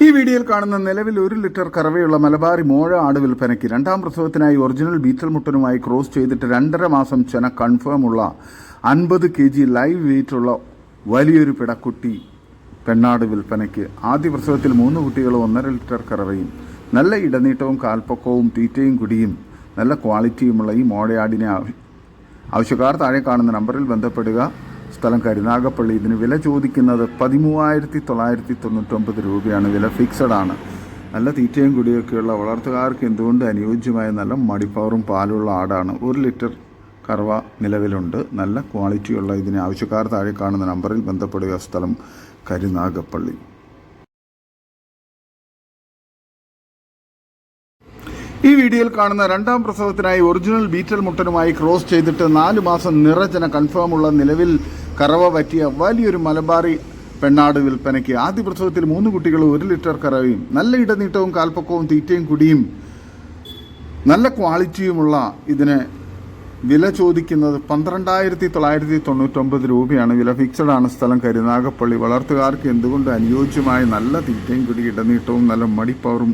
ഈ വീഡിയോയിൽ കാണുന്ന നിലവിൽ ഒരു ലിറ്റർ കറവയുള്ള മലബാറി മോഴ ആട് വിൽപ്പനയ്ക്ക് രണ്ടാം പ്രസവത്തിനായി ഒറിജിനൽ ബീറ്റൽ മുട്ടനുമായി ക്രോസ് ചെയ്തിട്ട് രണ്ടര മാസം ചെന കൺഫേം ഉള്ള അൻപത് കെ ജി ലൈവ് വെയിറ്റുള്ള വലിയൊരു പിടക്കുട്ടി പെണ്ണാട് വിൽപ്പനയ്ക്ക്. ആദ്യ പ്രസവത്തിൽ മൂന്ന് കുട്ടികളും ഒന്നര ലിറ്റർ കറവയും നല്ല ഇടനീട്ടവും കാൽപ്പക്കവും തീറ്റയും കുടിയും നല്ല ക്വാളിറ്റിയുമുള്ള ഈ മോഴയാടിനെ ആവ- ആവശ്യക്കാർ താഴെ കാണുന്ന നമ്പറിൽ ബന്ധപ്പെടുക. സ്ഥലം കരുനാഗപ്പള്ളി ഇതിന് വില ചോദിക്കുന്നത് പതിമൂവായിരത്തി തൊള്ളായിരത്തി തൊണ്ണൂറ്റൊമ്പത് രൂപയാണ്. വില ഫിക്സഡ് ആണ്. നല്ല തീറ്റയും കുടിയൊക്കെയുള്ള വളർത്തുകാർക്ക് എന്തുകൊണ്ട് അനുയോജ്യമായ നല്ല മടിപ്പവറും പാലുള്ള ആടാണ്? ഒരു ലിറ്റർ കറവ നിലവിലുണ്ട്. നല്ല ക്വാളിറ്റിയുള്ള ഇതിന് ആവശ്യക്കാർ താഴെ കാണുന്ന നമ്പറിൽ ബന്ധപ്പെടുക. സ്ഥലം കരുനാഗപ്പള്ളി. ഈ വീഡിയോയിൽ കാണുന്ന രണ്ടാം പ്രസവത്തിനായി ഒറിജിനൽ ബീറ്റൽ മുട്ടനുമായി ക്രോസ് ചെയ്തിട്ട് നാല് മാസം നിറചന കൺഫേമുള്ള നിലവിൽ കറവ പറ്റിയ വലിയൊരു മലബാറി പെണ്ണാട് വിൽപ്പനയ്ക്ക് ആദ്യ പ്രസവത്തിൽ മൂന്ന് കുട്ടികൾ ഒരു ലിറ്റർ കറവയും നല്ല ഇടനീട്ടവും കാൽപ്പക്കവും തീറ്റയും കുടിയും നല്ല ക്വാളിറ്റിയുമുള്ള ഇതിന് വില ചോദിക്കുന്നത് പന്ത്രണ്ടായിരത്തി തൊള്ളായിരത്തി തൊണ്ണൂറ്റൊമ്പത് രൂപയാണ്. വില ഫിക്സഡ് ആണ് സ്ഥലം കരുനാഗപ്പള്ളി. വളർത്തുകാർക്ക് എന്തുകൊണ്ട് അനുയോജ്യമായ നല്ല തീറ്റയും കുടി ഇടനീട്ടവും നല്ല മടിപ്പവറും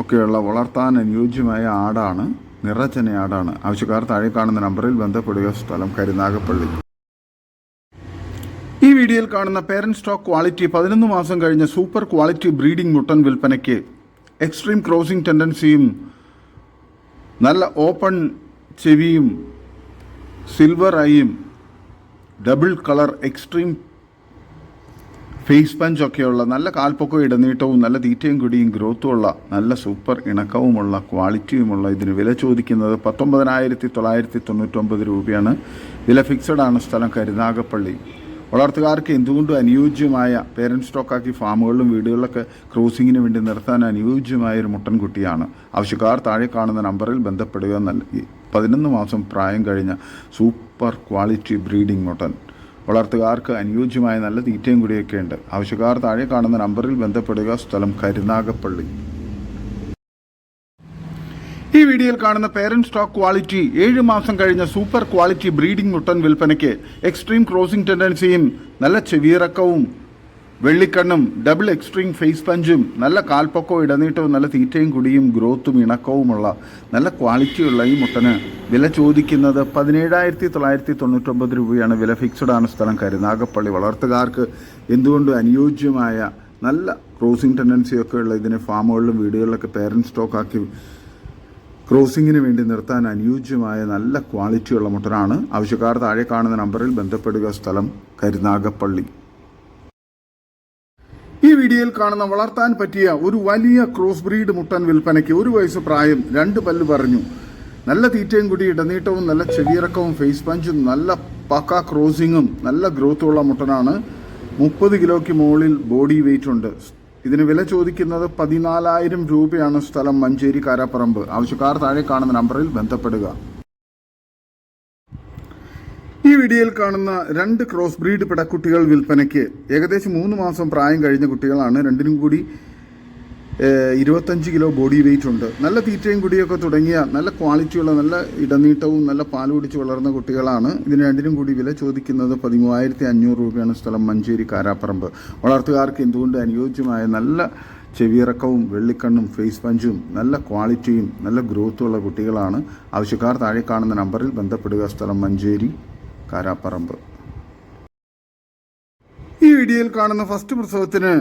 ഒക്കെയുള്ള വളർത്താൻ അനുയോജ്യമായ ആടാണ് നിറച്ചന ആടാണ്. ആവശ്യക്കാർ താഴെ കാണുന്ന നമ്പറിൽ ബന്ധപ്പെടുക. സ്ഥലം കരുനാഗപ്പള്ളി. ഈ വീഡിയോയിൽ കാണുന്ന പേരന്റ് സ്റ്റോക്ക് ക്വാളിറ്റി പതിനൊന്ന് മാസം കഴിഞ്ഞ സൂപ്പർ ക്വാളിറ്റി ബ്രീഡിംഗ് മുട്ടൻ വിൽപ്പനയ്ക്ക് എക്സ്ട്രീം ക്രോസിംഗ് ടെൻഡൻസിയും നല്ല ഓപ്പൺ ചെവിയും silver double colour extreme face punch ഒക്കെയുള്ള നല്ല കാൽപ്പൊക്കവും ഇടനീട്ടവും നല്ല തീറ്റയും കുടിയും ഗ്രോത്തും ഉള്ള നല്ല സൂപ്പർ ഇണക്കവുമുള്ള ക്വാളിറ്റിയുമുള്ള ഇതിന് വില ചോദിക്കുന്നത് പത്തൊമ്പതിനായിരത്തി തൊള്ളായിരത്തി തൊണ്ണൂറ്റൊമ്പത് രൂപയാണ്. വില ഫിക്സഡ് ആണ് സ്ഥലം കരുനാഗപ്പള്ളി. വളർത്തുകാർക്ക് എന്തുകൊണ്ടും അനുയോജ്യമായ പേരന്റ് സ്റ്റോക്കാക്കി ഫാമുകളിലും വീടുകളിലൊക്കെ ക്രോസിങ്ങിന് വേണ്ടി നിർത്താൻ അനുയോജ്യമായ ഒരു മുട്ടൻകുട്ടിയാണ് ആവശ്യക്കാർ താഴെ കാണുന്ന നമ്പറിൽ ബന്ധപ്പെടുക നൽകി പതിനൊന്ന് മാസം പ്രായം കഴിഞ്ഞ സൂപ്പർ ക്വാളിറ്റി ബ്രീഡിംഗ് മുട്ടൻ. വളർത്തുകാർക്ക് അനുയോജ്യമായ നല്ല തീറ്റയും കൂടിയൊക്കെ ഉണ്ട്. ആവശ്യക്കാർ താഴെ കാണുന്ന നമ്പറിൽ ബന്ധപ്പെടുക. സ്ഥലം കരുനാഗപ്പള്ളി. ഈ വീഡിയോയിൽ കാണുന്ന പേരന്റ് സ്റ്റോക്ക് ക്വാളിറ്റി ഏഴ് മാസം കഴിഞ്ഞ സൂപ്പർ ക്വാളിറ്റി ബ്രീഡിംഗ് മുട്ടൻ വിൽപ്പനയ്ക്ക് എക്സ്ട്രീം ക്രോസിംഗ് ടെൻഡൻസിയും നല്ല ചെവിയിറക്കവും വെള്ളിക്കണ്ണും ഡബിൾ എക്സ്ട്രീം ഫേസ് പഞ്ചും നല്ല കാൽപ്പൊക്കവും ഇടനീട്ടവും നല്ല തീറ്റയും കുടിയും ഗ്രോത്തും ഇണക്കവുമുള്ള നല്ല ക്വാളിറ്റിയുള്ള ഈ മുട്ടന് വില ചോദിക്കുന്നത് പതിനേഴായിരത്തി തൊള്ളായിരത്തി തൊണ്ണൂറ്റൊമ്പത് രൂപയാണ്. വില ഫിക്സഡ് ആണ് സ്ഥലം കരുനാഗപ്പള്ളി വളർത്തുകാർക്ക് എന്തുകൊണ്ട് അനുയോജ്യമായ നല്ല ക്രോസിംഗ് ടെൻഡൻസിയൊക്കെ ഉള്ള ഇതിന് ഫാമുകളിലും വീടുകളിലൊക്കെ പേരന്റ് സ്റ്റോക്കാക്കി ക്രോസിങ്ങിന് വേണ്ടി നിർത്താൻ അനുയോജ്യമായ നല്ല ക്വാളിറ്റിയുള്ള മുട്ടനാണ്. ആവശ്യക്കാർ താഴെ കാണുന്ന നമ്പറിൽ ബന്ധപ്പെടുക സ്ഥലം കരുനാഗപ്പള്ളി ഈ വീഡിയോയിൽ കാണുന്ന വളർത്താൻ പറ്റിയ ഒരു വലിയ ക്രോസ് ബ്രീഡ് മുട്ടൻ വിൽപ്പനയ്ക്ക് ഒരു വയസ്സ് പ്രായം രണ്ട് പല്ല് പറഞ്ഞു. നല്ല തീറ്റയും കൂടി ഇടനീട്ടവും നല്ല ചെവിയിറക്കവും ഫേസ് പഞ്ചും നല്ല പക്ക ക്രോസിങ്ങും നല്ല ഗ്രോത്തുള്ള മുട്ടനാണ്. മുപ്പത് കിലോയ്ക്ക് മുകളിൽ ബോഡി വെയിറ്റ് ഉണ്ട്. ഇതിന് വില ചോദിക്കുന്നത് പതിനാലായിരം രൂപയാണ് സ്ഥലം മഞ്ചേരി കാരാപ്പറമ്പ്. ആവശ്യക്കാർ താഴെ കാണുന്ന നമ്പറിൽ ബന്ധപ്പെടുക. ഈ വീഡിയോയിൽ കാണുന്ന രണ്ട് ക്രോസ് ബ്രീഡ് പിടക്കുട്ടികൾ വിൽപ്പനയ്ക്ക് ഏകദേശം മൂന്ന് മാസം പ്രായം കഴിഞ്ഞ കുട്ടികളാണ്. രണ്ടിനും കൂടി ഇരുപത്തഞ്ച് കിലോ ബോഡി വെയിറ്റ് ഉണ്ട്. നല്ല തീറ്റയും കുടിയൊക്കെ തുടങ്ങിയ നല്ല ക്വാളിറ്റിയുള്ള നല്ല ഇടനീട്ടവും നല്ല പാൽ കുടിച്ച് വളർന്ന കുട്ടികളാണ്. ഇതിന് രണ്ടിനും കൂടി വില ചോദിക്കുന്നത് പതിമൂവായിരത്തി അഞ്ഞൂറ് രൂപയാണ് സ്ഥലം മഞ്ചേരി കാരാപ്പറമ്പ്. വളർത്തുകാർക്ക് എന്തുകൊണ്ട് അനുയോജ്യമായ നല്ല ചെവിയിറക്കവും വെള്ളിക്കണ്ണും ഫേസ് പഞ്ചും നല്ല ക്വാളിറ്റിയും നല്ല ഗ്രോത്തുള്ള കുട്ടികളാണ്? ആവശ്യക്കാർ താഴെ കാണുന്ന നമ്പറിൽ ബന്ധപ്പെടുക. സ്ഥലം മഞ്ചേരി. കാരാപ്പറമ്പ്. ഈ വീഡിയോയിൽ കാണുന്ന ഫസ്റ്റ് പ്രസവത്തിന്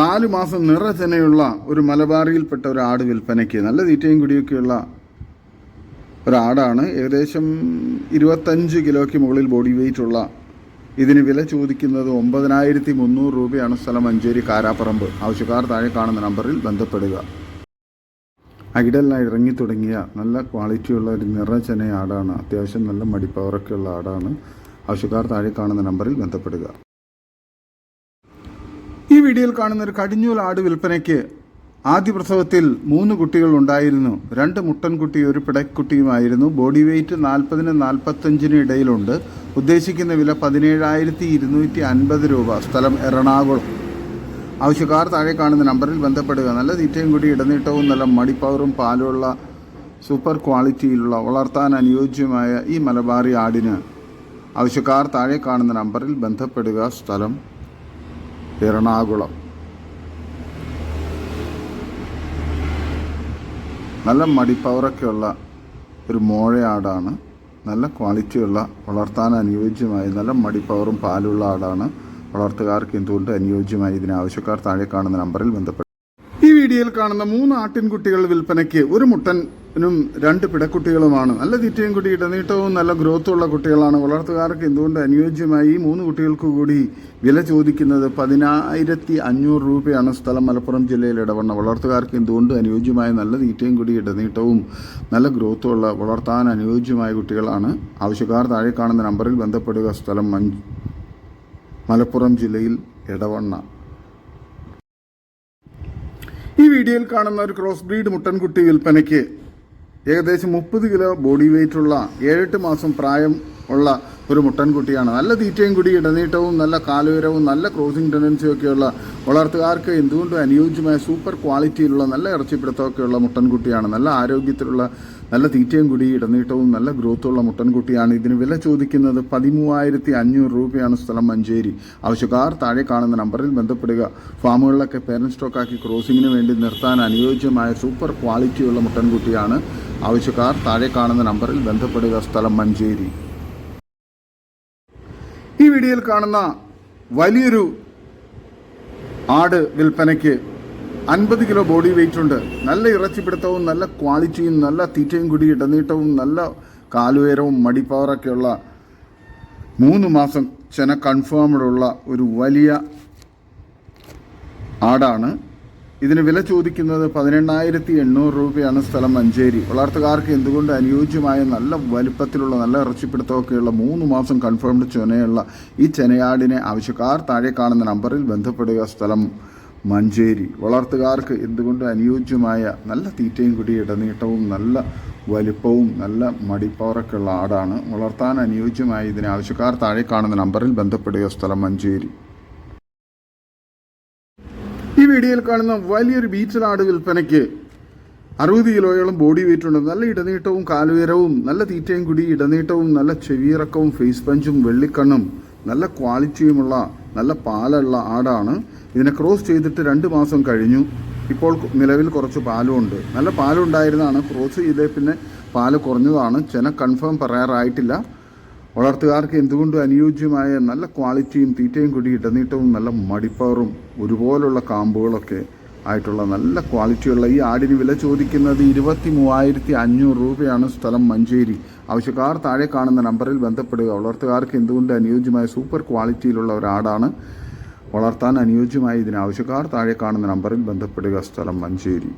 നാല് മാസം നിറചനയുള്ള ഒരു മലബാറിയിൽപ്പെട്ട ഒരു ആട് വിൽപ്പനയ്ക്ക് നല്ല തീറ്റയും കുടിയൊക്കെയുള്ള ഒരാടാണ് ഏകദേശം ഇരുപത്തഞ്ച് കിലോയ്ക്ക് മുകളിൽ ബോഡി വെയിറ്റ് ഉള്ള ഇതിന് വില ചോദിക്കുന്നത് ഒമ്പതിനായിരത്തി മുന്നൂറ് രൂപയാണ് സ്ഥലം മഞ്ചേരി കാരാപ്പറമ്പ്. ആവശ്യക്കാർ താഴെ കാണുന്ന നമ്പറിൽ ബന്ധപ്പെടുക. അകിടെല്ലാം ഇറങ്ങി തുടങ്ങിയ നല്ല ക്വാളിറ്റിയുള്ള ഒരു നിറചന ആടാണ്. അത്യാവശ്യം നല്ല മടിപ്പവറൊക്കെ ഉള്ള ആടാണ്. ആവശ്യക്കാർ താഴെ കാണുന്ന നമ്പറിൽ ബന്ധപ്പെടുക. ഈ വീഡിയോയിൽ കാണുന്ന ഒരു കടിഞ്ഞൂൽ ആട് വിൽപ്പനയ്ക്ക് ആദ്യ പ്രസവത്തിൽ മൂന്ന് കുട്ടികൾ ഉണ്ടായിരുന്നു. രണ്ട് മുട്ടൻകുട്ടി ഒരു പിടക്കുട്ടിയുമായിരുന്നു. ബോഡി വെയിറ്റ് നാൽപ്പതിന് നാൽപ്പത്തഞ്ചിന് ഇടയിലുണ്ട്. ഉദ്ദേശിക്കുന്ന വില പതിനേഴായിരത്തി ഇരുന്നൂറ്റി അൻപത് രൂപ. സ്ഥലം എറണാകുളം. ആവശ്യക്കാർ താഴെ കാണുന്ന നമ്പറിൽ ബന്ധപ്പെടുക. നല്ല തീറ്റയും കൂടി ഇടനീട്ടവും നല്ല മടിപ്പവറും പാലുള്ള സൂപ്പർ ക്വാളിറ്റിയിലുള്ള വളർത്താൻ അനുയോജ്യമായ ഈ മലബാറി ആടിന് ആവശ്യക്കാർ താഴെ കാണുന്ന നമ്പറിൽ ബന്ധപ്പെടുക. സ്ഥലം എറണാകുളം. നല്ല മടിപ്പവറൊക്കെയുള്ള ഒരു മോഴയാടാണ്. നല്ല ക്വാളിറ്റിയുള്ള വളർത്താൻ അനുയോജ്യമായ നല്ല മടിപ്പവറും പാലുള്ള ആടാണ് വളർത്തുകാർക്ക് എന്തുകൊണ്ട് അനുയോജ്യമായി ഇതിന് ആവശ്യക്കാർ താഴെ കാണുന്ന നമ്പറിൽ ബന്ധപ്പെടും ഈ വീഡിയോയിൽ കാണുന്ന മൂന്ന് ആട്ടിൻകുട്ടികൾ വിൽപ്പനയ്ക്ക് ഒരു മുട്ടനും രണ്ട് പിടക്കുട്ടികളുമാണ്. നല്ല തീറ്റയും കൂടി ഇടനീട്ടവും നല്ല ഗ്രോത്തുള്ള കുട്ടികളാണ്. വളർത്തുകാർക്ക് എന്തുകൊണ്ട് അനുയോജ്യമായി ഈ മൂന്ന് കുട്ടികൾക്ക് കൂടി വില ചോദിക്കുന്നത്? പതിനായിരത്തി അഞ്ഞൂറ് രൂപയാണ് സ്ഥലം മലപ്പുറം ജില്ലയിൽ ഇടവണ്ണ. വളർത്തുകാർക്ക് എന്തുകൊണ്ട് അനുയോജ്യമായ നല്ല തീറ്റയും കൂടി ഇടനീട്ടവും നല്ല ഗ്രോത്തുള്ള വളർത്താൻ അനുയോജ്യമായ കുട്ടികളാണ്? ആവശ്യക്കാർ താഴെ കാണുന്ന നമ്പറിൽ ബന്ധപ്പെടുക. സ്ഥലം മലപ്പുറം ജില്ലയിൽ എടവണ്ണ. ഈ വീഡിയോയിൽ കാണുന്ന ഒരു ക്രോസ് ബ്രീഡ് മുട്ടൻകുട്ടി വിൽപ്പനയ്ക്ക് ഏകദേശം മുപ്പത് കിലോ ബോഡി വെയിറ്റ് ഉള്ള ഏഴെട്ട് മാസം പ്രായം ഉള്ള ഒരു മുട്ടൻകുട്ടിയാണ്. നല്ല തീറ്റയും കൂടി ഇടനീട്ടവും നല്ല കാലുയരവും നല്ല ക്രോസിംഗ് ടെൻഡൻസിയും ഒക്കെയുള്ള വളർത്തുകാർക്ക് എന്തുകൊണ്ടും അനുയോജ്യമായ സൂപ്പർ ക്വാളിറ്റിയിലുള്ള നല്ല ഇറച്ചിപ്പിടുത്തമൊക്കെയുള്ള മുട്ടൻകുട്ടിയാണ്. നല്ല ആരോഗ്യത്തിലുള്ള നല്ല തീറ്റയും കൂടി ഇടനീട്ടവും നല്ല ഗ്രോത്തുള്ള മുട്ടൻകുട്ടിയാണ്. ഇതിന് വില ചോദിക്കുന്നത് പതിമൂവായിരത്തി അഞ്ഞൂറ് രൂപയാണ് സ്ഥലം മഞ്ചേരി. ആവശ്യക്കാർ താഴെ കാണുന്ന നമ്പറിൽ ബന്ധപ്പെടുക. ഫാമുകളിലൊക്കെ പേരൻ സ്റ്റോക്കാക്കി ക്രോസിങ്ങിന് വേണ്ടി നിർത്താൻ അനുയോജ്യമായ സൂപ്പർ ക്വാളിറ്റിയുള്ള മുട്ടൻകുട്ടിയാണ് ആവശ്യക്കാർ. താഴെ കാണുന്ന നമ്പറിൽ ബന്ധപ്പെടുക. സ്ഥലം മഞ്ചേരി. ഈ വീഡിയോയിൽ കാണുന്ന വലിയൊരു ആട് വിൽപ്പനയ്ക്ക് അൻപത് കിലോ ബോഡി വെയിറ്റ് ഉണ്ട്. നല്ല ഇറച്ചിപ്പിടുത്തവും നല്ല ക്വാളിറ്റിയും നല്ല തീറ്റയും കൂടി ഇടനീട്ടവും നല്ല കാലുയരവും മടിപ്പവറൊക്കെയുള്ള മൂന്ന് മാസം ചെന കൺഫേംഡുള്ള ഒരു വലിയ ആടാണ്. ഇതിന് വില ചോദിക്കുന്നത് പതിനെണ്ണായിരത്തി എണ്ണൂറ് രൂപയാണ് സ്ഥലം മഞ്ചേരി. വളർത്തുകാർക്ക് എന്തുകൊണ്ട് അനുയോജ്യമായ നല്ല വലിപ്പത്തിലുള്ള നല്ല ഇറച്ചിപ്പിടുത്തമൊക്കെയുള്ള മൂന്ന് മാസം കൺഫേംഡ് ചെനയുള്ള ഈ ചെനയാടിനെ ആവശ്യക്കാർ താഴെ കാണുന്ന നമ്പറിൽ ബന്ധപ്പെടുക സ്ഥലം മഞ്ചേരി. വളർത്തുകാർക്ക് എന്തുകൊണ്ട് അനുയോജ്യമായ നല്ല തീറ്റയും കൂടി ഇടനീട്ടവും നല്ല വലിപ്പവും നല്ല മടിപ്പവറൊക്കെയുള്ള ആടാണ് വളർത്താൻ അനുയോജ്യമായ ഇതിന് ആവശ്യക്കാർ താഴെ കാണുന്ന നമ്പറിൽ ബന്ധപ്പെടുക സ്ഥലം മഞ്ചേരി. ഈ വീഡിയോയിൽ കാണുന്ന വലിയൊരു ബീച്ചിലാട് വിൽപ്പനയ്ക്ക് അറുപത് കിലോയോളം ബോഡി വെയിറ്റ് ഉണ്ട്. നല്ല ഇടനീട്ടവും കാലുയരവും നല്ല തീറ്റയും കൂടി ഇടനീട്ടവും നല്ല ചെവിയിറക്കവും ഫേസ് പഞ്ചും വെള്ളിക്കണ്ണും നല്ല ക്വാളിറ്റിയുമുള്ള നല്ല പാലുള്ള ആടാണ് ഇതിനെ ക്രോസ് ചെയ്തിട്ട് രണ്ട് മാസം കഴിഞ്ഞു. ഇപ്പോൾ നിലവിൽ കുറച്ച് പാലും ഉണ്ട് നല്ല പാലുണ്ടായിരുന്നതാണ് ക്രോസ് ചെയ്തേ പിന്നെ പാൽ കുറഞ്ഞതാണ്. ചെന കൺഫേം പറയാറായിട്ടില്ല. വളർത്തുകാർക്ക് എന്തുകൊണ്ടും അനുയോജ്യമായ നല്ല ക്വാളിറ്റിയും തീറ്റയും കൂടി ഇടനീട്ടവും നല്ല മടിപ്പവറും ഒരുപോലുള്ള കാമ്പുകളൊക്കെ ആയിട്ടുള്ള നല്ല ക്വാളിറ്റിയുള്ള ഈ ആടിന് വില ചോദിക്കുന്നത് ഇരുപത്തി മൂവായിരത്തി അഞ്ഞൂറ് രൂപയാണ് സ്ഥലം മഞ്ചേരി. ആവശ്യക്കാർ താഴെ കാണുന്ന നമ്പറിൽ ബന്ധപ്പെടുക. വളർത്തുകാർക്ക് എന്തുകൊണ്ട് അനുയോജ്യമായ സൂപ്പർ ക്വാളിറ്റിയിലുള്ള ഒരു ആടാണ് വളർത്താൻ അനുയോജ്യമായ ഇതിനാവശ്യക്കാർ താഴെ കാണുന്ന നമ്പറിൽ ബന്ധപ്പെടുക. സ്ഥലം മഞ്ചേരി.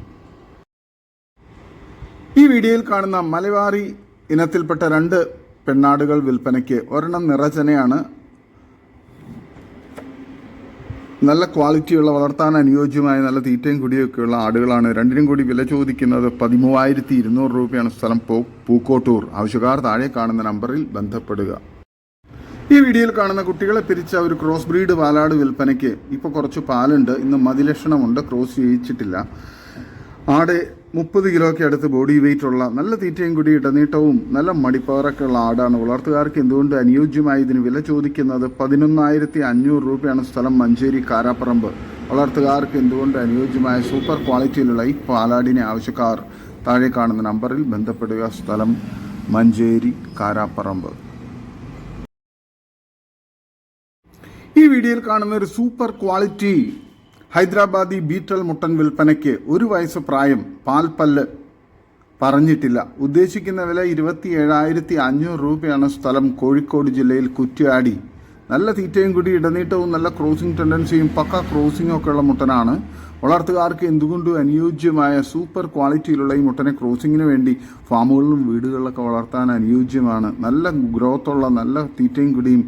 ഈ വീഡിയോയിൽ കാണുന്ന മലബാറി ഇനത്തിൽപ്പെട്ട രണ്ട് പെണ്ണാടുകൾ വിൽപ്പനയ്ക്ക് ഒരെണ്ണം നിറചനയാണ് നല്ല ക്വാളിറ്റിയുള്ള വളർത്താൻ അനുയോജ്യമായ നല്ല തീറ്റയും കുടിയൊക്കെയുള്ള ആടുകളാണ്. രണ്ടിനും കൂടി വില ചോദിക്കുന്നത് പതിമൂവായിരത്തി ഇരുന്നൂറ് രൂപയാണ്. സ്ഥലം പൂക്കോട്ടൂർ. ആവശ്യക്കാർ താഴെ കാണുന്ന നമ്പറിൽ ബന്ധപ്പെടുക. ഈ വീഡിയോയിൽ കാണുന്ന കുട്ടികളെ പിരിച്ച ഒരു ക്രോസ് ബ്രീഡ് പാലാട് വിൽപ്പനയ്ക്ക് ഇപ്പോൾ കുറച്ച് പാലുണ്ട്. ഇന്ന് മതിലക്ഷണമുണ്ട്. ക്രോസ് ചെയ്യിച്ചിട്ടില്ല. ആട് മുപ്പത് കിലോയ്ക്ക് അടുത്ത് ബോഡി വെയിറ്റ് ഉള്ള നല്ല തീറ്റയും കൂടി ഇടനീട്ടവും നല്ല മടിപ്പവറൊക്കെ ഉള്ള ആടാണ്. വളർത്തുകാർക്ക് എന്തുകൊണ്ട് അനുയോജ്യമായി ഇതിന് വില ചോദിക്കുന്നത്? പതിനൊന്നായിരത്തി അഞ്ഞൂറ് രൂപയാണ് സ്ഥലം മഞ്ചേരി കാരാപ്പറമ്പ്. വളർത്തുകാർക്ക് എന്തുകൊണ്ട് അനുയോജ്യമായ സൂപ്പർ ക്വാളിറ്റിയിലുള്ള ഈ പാലാടിനെ ആവശ്യക്കാർ താഴെ കാണുന്ന നമ്പറിൽ ബന്ധപ്പെടുക. സ്ഥലം മഞ്ചേരി കാരാപ്പറമ്പ്. ഈ വീഡിയോയിൽ കാണുന്ന ഒരു സൂപ്പർ ക്വാളിറ്റി ഹൈദരാബാദി ബീറ്റൽ മുട്ടൻ വിൽപ്പനയ്ക്ക് ഒരു വയസ്സ് പ്രായം പാൽപ്പല്ല് പറഞ്ഞിട്ടില്ല. ഉദ്ദേശിക്കുന്ന വില ഇരുപത്തി ഏഴായിരത്തി അഞ്ഞൂറ് രൂപയാണ്. സ്ഥലം കോഴിക്കോട് ജില്ലയിൽ കുറ്റ്യാടി. നല്ല തീറ്റയും കൂടി ഇടനീട്ടവും നല്ല ക്രോസിംഗ് ടെൻഡൻസിയും പക്ക ക്രോസിംഗും ഉള്ള മുട്ടനാണ്. വളർത്തുകാർക്ക് എന്തുകൊണ്ടും അനുയോജ്യമായ സൂപ്പർ ക്വാളിറ്റിയിലുള്ള ഈ മുട്ടനെ ക്രോസിങ്ങിന് വേണ്ടി ഫാമുകളിലും വീടുകളിലൊക്കെ വളർത്താൻ അനുയോജ്യമാണ്. നല്ല ഗ്രോത്തുള്ള നല്ല തീറ്റയും കുടിയും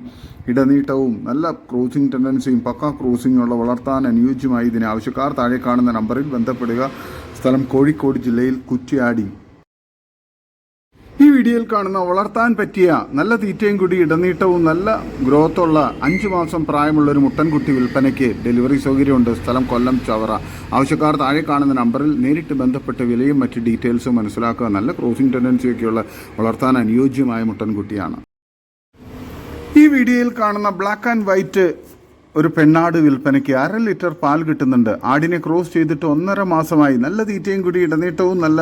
ഇടനീട്ടവും നല്ല ക്രൂസിംഗ് ടെൻഡൻസിയും പക്ക ക്രോസിംഗ് ഉള്ള വളർത്താൻ അനുയോജ്യമായി ഇതിന് ആവശ്യക്കാർ താഴെ കാണുന്ന നമ്പറിൽ ബന്ധപ്പെടുക. സ്ഥലം കോഴിക്കോട് ജില്ലയിൽ കുറ്റിയാടി. ഈ വീഡിയോയിൽ കാണുന്ന വളർത്താൻ പറ്റിയ നല്ല തീറ്റയും കൂടി ഇടനീട്ടവും നല്ല ഗ്രോത്തുള്ള അഞ്ചു മാസം പ്രായമുള്ള ഒരു മുട്ടൻകുട്ടി വിൽപ്പനയ്ക്ക് ഡെലിവറി സൗകര്യമുണ്ട്. സ്ഥലം കൊല്ലം ചവറ. ആവശ്യക്കാർ താഴെ കാണുന്ന നമ്പറിൽ നേരിട്ട് ബന്ധപ്പെട്ട് വിലയും മറ്റ് ഡീറ്റെയിൽസും മനസ്സിലാക്കുക. നല്ല ക്രോസിംഗ് ടെൻഡൻസിയൊക്കെയുള്ള വളർത്താൻ അനുയോജ്യമായ മുട്ടൻകുട്ടിയാണ്. ഈ വീഡിയോയിൽ കാണുന്ന ബ്ലാക്ക് ആൻഡ് വൈറ്റ് ഒരു പെണ്ണാട് വിൽപ്പനയ്ക്ക് അര ലിറ്റർ പാൽ കിട്ടുന്നുണ്ട്. ആടിനെ ക്രോസ് ചെയ്തിട്ട് ഒന്നര മാസമായി. നല്ല തീറ്റയും കൂടി ഇടനീട്ടവും നല്ല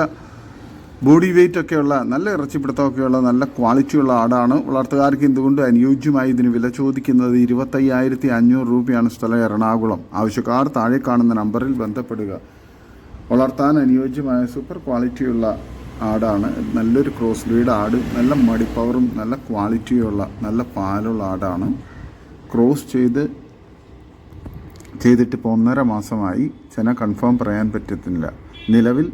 ബോഡി വെയിറ്റ് ഒക്കെയുള്ള നല്ല ഇറച്ചിപ്പിടുത്തമൊക്കെയുള്ള നല്ല ക്വാളിറ്റിയുള്ള ആടാണ്. വളർത്തുകാർക്ക് എന്തുകൊണ്ട് അനുയോജ്യമായി ഇതിന് വില ചോദിക്കുന്നത് ഇരുപത്തയ്യായിരത്തി അഞ്ഞൂറ് രൂപയാണ് സ്ഥലം എറണാകുളം. ആവശ്യക്കാർ താഴെ കാണുന്ന നമ്പറിൽ ബന്ധപ്പെടുക. വളർത്താൻ അനുയോജ്യമായ സൂപ്പർ ക്വാളിറ്റിയുള്ള ആടാണ്. നല്ലൊരു ക്രോസ് ബ്രീഡ് ആട് നല്ല മടിപ്പവറും നല്ല ക്വാളിറ്റിയുള്ള നല്ല പാലുള്ള ആടാണ്. ക്രോസ് ചെയ്ത് ചെയ്തിട്ട് ഇപ്പോൾ ഒന്നര മാസമായി ചെന കൺഫേം പറയാൻ പറ്റത്തില്ല. നിലവിൽ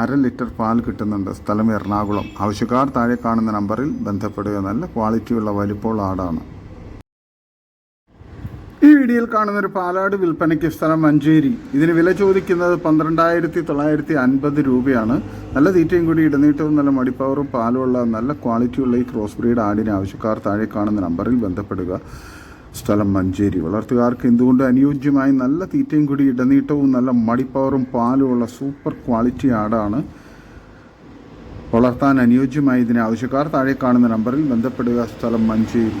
അര ലിറ്റർ പാൽ കിട്ടുന്നുണ്ട് സ്ഥലം എറണാകുളം. ആവശ്യക്കാർ താഴെ കാണുന്ന നമ്പറിൽ ബന്ധപ്പെടുക. നല്ല ക്വാളിറ്റിയുള്ള വലിപ്പമുള്ള ആടാണ്. വീഡിയോയിൽ കാണുന്ന ഒരു പാലാട് വിൽപ്പനയ്ക്ക് സ്ഥലം മഞ്ചേരി. ഇതിന് വില ചോദിക്കുന്നത് പന്ത്രണ്ടായിരത്തി തൊള്ളായിരത്തി അൻപത് രൂപയാണ്. നല്ല തീറ്റയും കൂടി ഇടനീട്ടവും നല്ല മടിപ്പവറും പാലുമുള്ള നല്ല ക്വാളിറ്റിയുള്ള ഈ ക്രോസ് ബ്രീഡ് ആടിന് ആവശ്യക്കാർ താഴെ കാണുന്ന നമ്പറിൽ ബന്ധപ്പെടുക. സ്ഥലം മഞ്ചേരി. വളർത്തുകാർക്ക് എന്തുകൊണ്ട് അനുയോജ്യമായി നല്ല തീറ്റയും കൂടി ഇടനീട്ടവും നല്ല മടിപ്പവറും പാലുമുള്ള സൂപ്പർ ക്വാളിറ്റി ആടാണ് വളർത്താൻ അനുയോജ്യമായി ഇതിന് ആവശ്യക്കാർ താഴെ കാണുന്ന നമ്പറിൽ ബന്ധപ്പെടുക. സ്ഥലം മഞ്ചേരി.